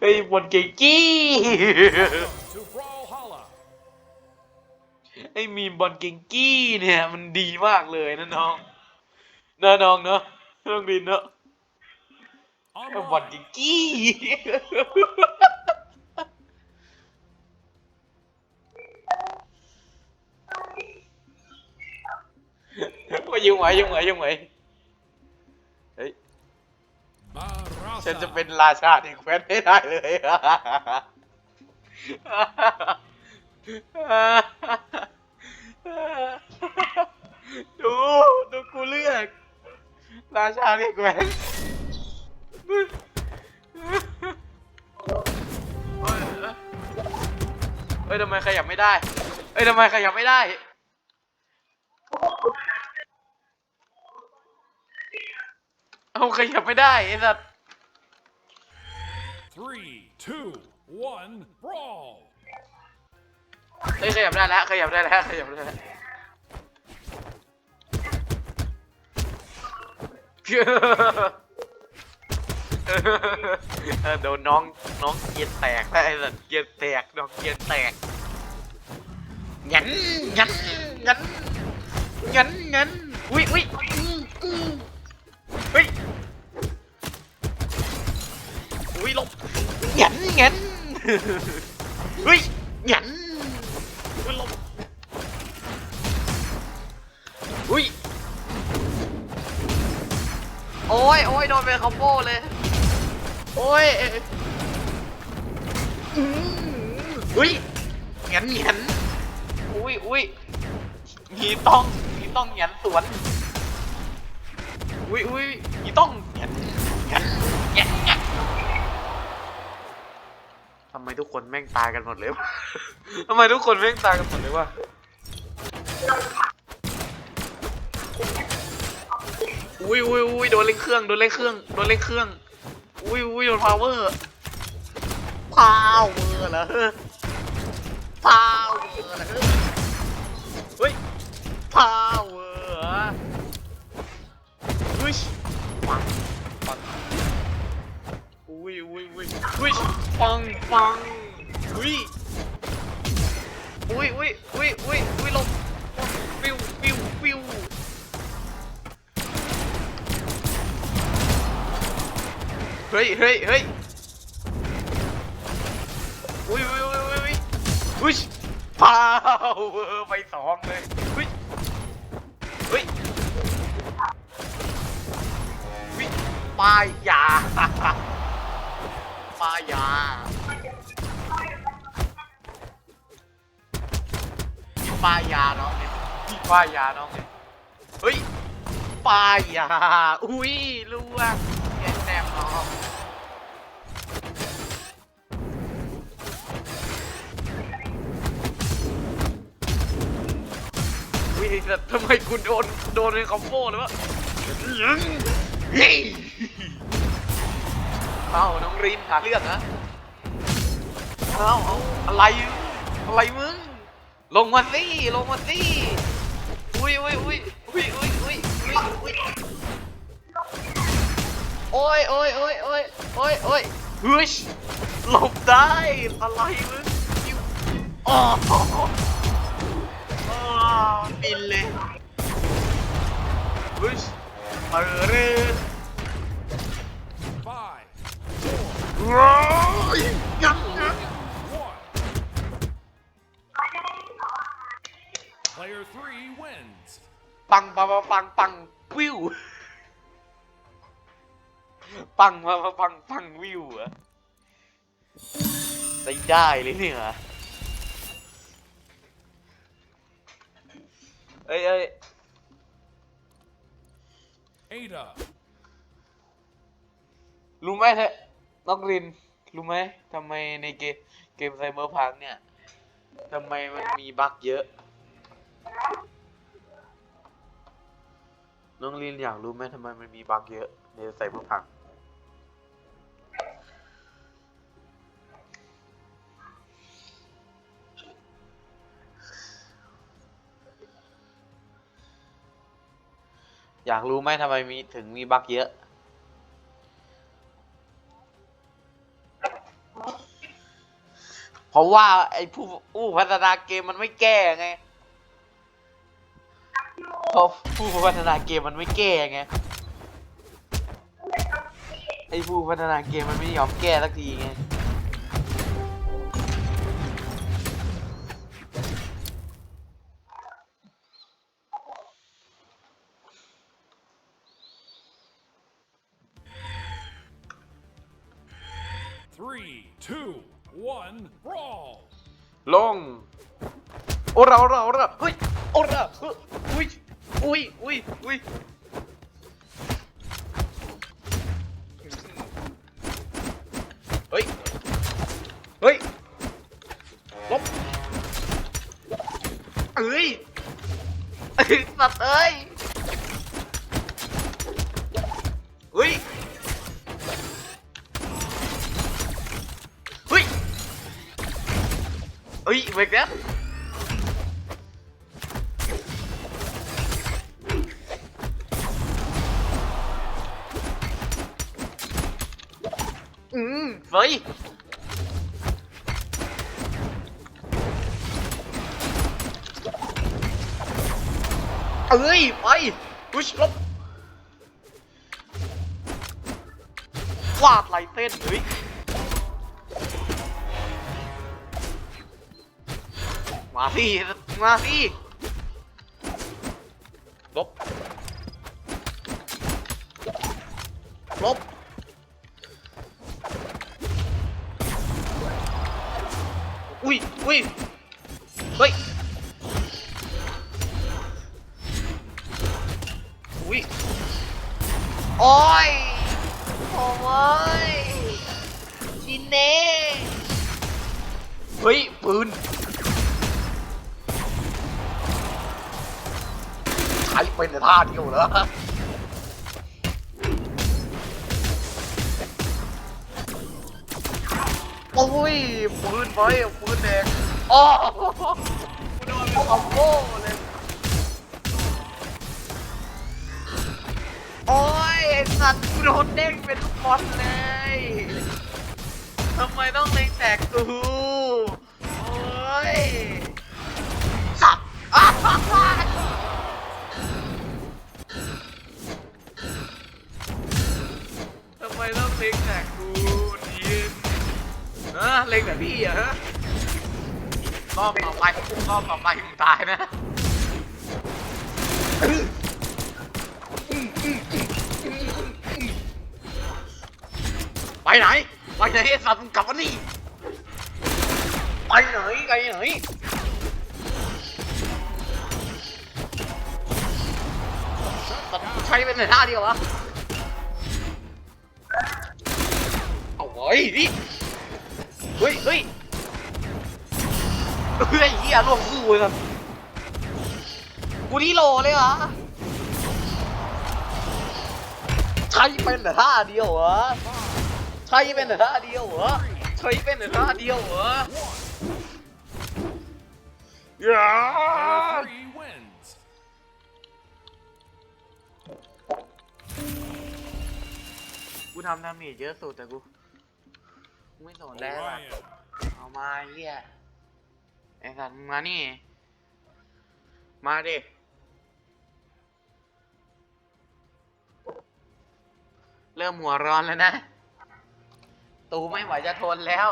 ไอ้ยบอลเก่งกี้ to Brawlhalla. ไอ้มีมบอลเก่งกี้เนี่ยมันดีมากเลยนะน้องเนอะน้องเนอะน้องดินเนอะไอ้บอล Online. เก่งกี้มายุ่งไหวยุ่งไหวยุ่งไหว ฉันจะเป็นราชาแห่งแคว้นให้ได้เลยดูดูกูเลือก ราชาแห่งแคว้นเอ้ยทำไมขยับไม่ได้ เอ้ยทำไมขยับไม่ได้เอาขยับไม่ได้ไอ้สัส Three, two, one, brawl. เอ้ยขยับได้แล้วขยับได้แล้วขยับได้แล้วเออโดนน้องน้องเกียร์แตกแล้วไอ้สัสเกียร์แตกน้องเกียร์แตกงันงันงันงันงันอุ้ยอุ้ยอื้ออื้อ งนงันเฮ้ยงันอุ้ยหลบอุ้ยโอ้ยโอ้ยโดนเป็นคอมโบเลย โอ้ยอุ้ยเหงันเหงันอุ้ยอุ้ยมีต้องมีต้องเหงันสวนอุ้ยอุ้ยมีต้องำไมทุกคนแม่งตายกันหมดเลยวะทำไมทุกคนแม่งตายกันหมดเลยวะอุ้ยอุ้ยอุ้ยโดนเล่นเครื่อง โดนเล่นเครื่อง โดนเล่นเครื่อง อุ้ยอุ้ยโดนพาวเวอร์ พาวเวอร์เหรอพาวเวอร์เหรอเฮ้ย พาวเวอร์เหรออุ้ย อุ้ยอุ้ยอุ้ยปังปังอุ้ยอุ้ยอุ้ยอุ้ยอุ้ยอุ้ยลงฟิวฟิวฟิวเฮ้ยเฮ้ยเฮ้ยอุ้ยอุ้ยอุ้ยอุ้ยอุ้ยพาวเวอร์ไปสองเลยอุ้ยอุ้ยอุ้ยปายยา ปลายา ปลายาน้องเนี่ยพี่ปลายาน้องเนี่ยเฮ้ยปลายา อุ้ยรู้ว่าแกแซมน้องวิแต่ทำไมคุณโดน โดนในคอมโบเลยวะ อ้าน้องรินหาเรื่องนะเอาเอาอะไรอะไรมึง ลงมาสิลงมาสิอุ้ยอุ้ยอุ้ยอุ้ยอุ้ยอุ้ยอุ้ยโอ้ยโอ้ยโอ้ยโอ้ยโอ้ยโอ้ยฮึชหลบได้อะไรมึงอ๋อบินเลยฮึชเออ งยัง one. Player three wins. ปังปังปังปังปังวิว ปังปังปังปังปังวิวอะได้ได้เลยเนี่ยเอ้ยเอ้ย Ada. รู้ไหมเธอ น้องริน รู้ไหมทำไมในเกมเกมไซเบอร์พังเนี่ยทำไมมันมีบั๊กเยอะ น้องลินอยากรู้ไหมทำไมมันมีบั๊กเยอะในไซเบอร์พังอยากรู้ไหมทำไมมีถึงมีบั๊กเยอะ ราะว่าไอ้ผู้ผู้พัฒนาเกมมันไม่แก้ไงเพราะผู้พัฒนาเกมมันไม่แก้ไงไอ้ผู้พัฒนาเกมมันไม่ยอมแก้สักทีไง ลง โอ้เราเราเราเฮ้ย โอ้เราเฮ้ยอุ้ย อุ้ย อุ้ย อุ้ยเฮ้ย เฮ้ย ลบเอ้ยเอ้ยสัตว์เอ้ย เฮ้ยเบรกแล้วอืมเฮ้ยเอ้ยไปพุชลบวาดลายเต้นเฮ้ย มาสิมาสิลบลบอุ้ยอุ้ยเฮ้ยอุ้ยโอ้ยโอ้ยดินเน่เฮ้ยปืน ช้เป็นท่าเดียวเหรอโอ้ยปืนไฟปืนแดงอ๋อโดนเป็นคอมโบเลยโอ้ยไอ้สัตว์กูโดนเด้งเป็นลูกบอลเลยทำไมต้องเล็งแตกกูโอ้ยสัตว์ ไมต้องเล็งแต่กูดีฮะเล็งแต่พี่อะฮะรอบต่อไปรอบต่อไปมึงตายนะไปไหนไปไหนไอ้สัตว์มึงกลับมานี่ไปไหนไปไหนสัตว์ใช้เป็นในท่าเดียววะ เอาไว้ดิเฮ้ยเฮ้ยเฮ้ยเหี้ยล่วงคู่เลยครับกูนี่โลเลยเหรอใช้เป็นแต่ท่าเดียวเหรอใช้เป็นแต่ท่าเดียวเหรอใช้เป็นแต่ท่าเดียวเหรออย่า Three wins. กูทำดาเมจเยอะสุดแต่กูกู ไม่สนแล้วอะ Orion. เอามาไอ้เฮียไอ้สัตว์มึงมานี่ มาดิเริ่มหัวร้อนแล้วนะ ตูไม่ไหวจะทนแล้ว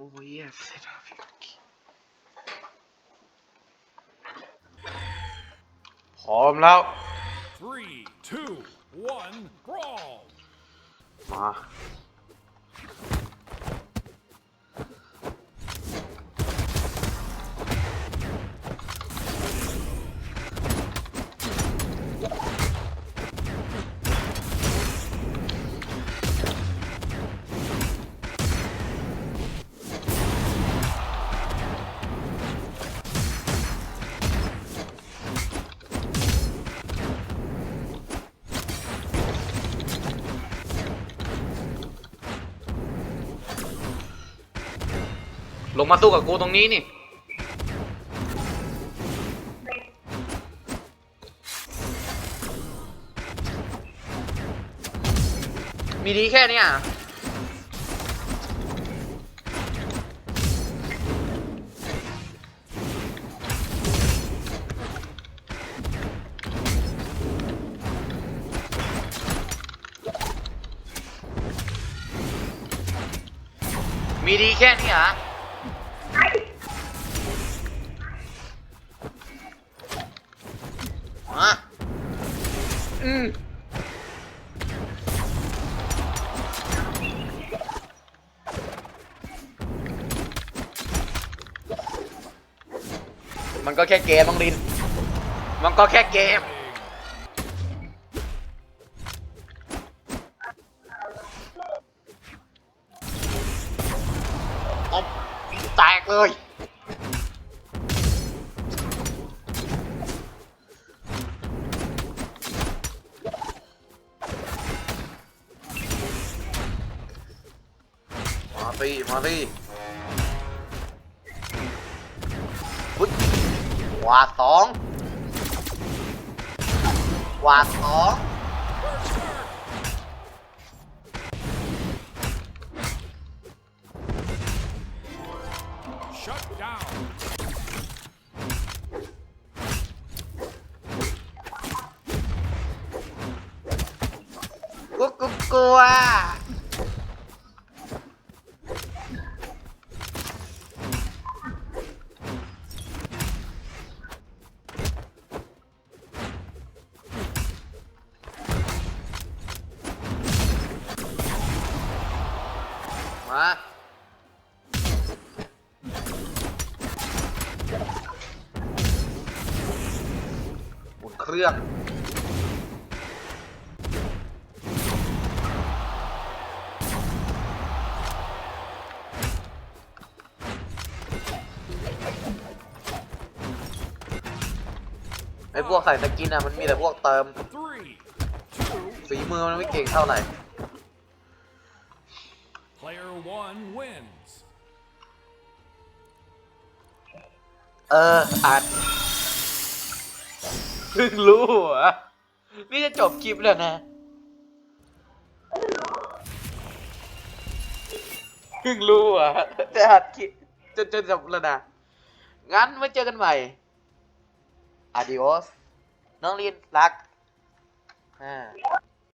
โอ้ยเหี้ยเสร็จแล้วพี่กุ๊กกี้พร้อมแล้ว Three, two, one, brawl. มา ลงมาสู้กับกูตรงนี้นี่ มีดีแค่เนี้ยมีดีแค่นี้เหรอ อืมมันก็แค่เกมบังลิน มันก็แค่เกม ตบแตกเลย สิมาสิอุ๊ยหวาดสองหวาดสอง Shut down. กูกูกลัว เครื่อง ไอ้พวกใส่สกินอะ มันมีแต่พวกเติม ฝีมือมันไม่เก่งเท่าไหร่ player one wins. เอออัด พิ่งรู้เหรอนี่จะจบคลิปแล้วนะเพิ่งรู้เหรอะจะหัดคลิปจนจนจบแล้วนะ งั้นไว้เจอกันใหม่อาดิ os น้องลีนรักอ่า